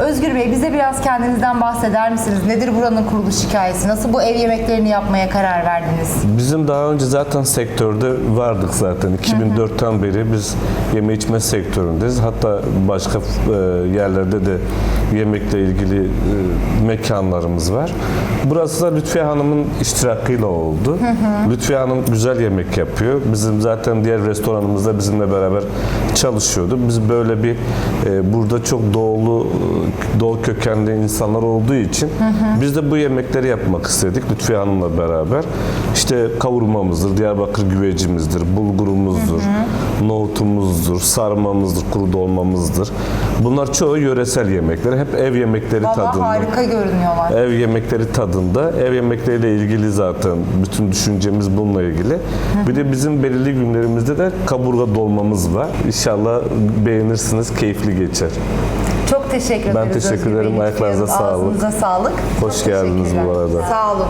Özgür Bey bize biraz kendinizden bahseder misiniz? Nedir buranın kuruluş hikayesi? Nasıl bu ev yemeklerini yapmaya karar verdiniz? Bizim daha önce zaten sektörde vardık zaten. 2004'ten beri biz yeme içme sektöründeyiz. Hatta başka e, yerlerde de yemekle ilgili e, mekanlarımız var. Burası da Lütfiye Hanım'ın iştirakıyla oldu. Lütfiye Hanım güzel yemek yapıyor. Bizim zaten diğer restoranımızda bizimle beraber çalışıyordu. Biz böyle bir e, burada çok doğulu e, doğu kökenli insanlar olduğu için biz de bu yemekleri yapmak istedik Lütfiye Hanım'la beraber. İşte kavurmamızdır, Diyarbakır güvecimizdir, bulgurumuzdur, nohutumuzdur, sarmamızdır, kuru dolmamızdır. Bunlar çoğu yöresel yemekler. Hep ev yemekleri Vallahi tadında. harika görünüyorlar. Ev yemekleri tadında. Ev yemekleriyle ilgili zaten bütün düşüncemiz bununla ilgili. Bir de bizim belirli günlerimizde de kaburga dolmamız var. İnşallah beğenirsiniz, keyifli geçer. Çok teşekkür Ben ederiz teşekkür Özgür Bey. ederim. Ayaklarınıza Ağzınıza sağlık. sağlık. Hoş Çok geldiniz bu teşekkürler. arada. Sağ olun.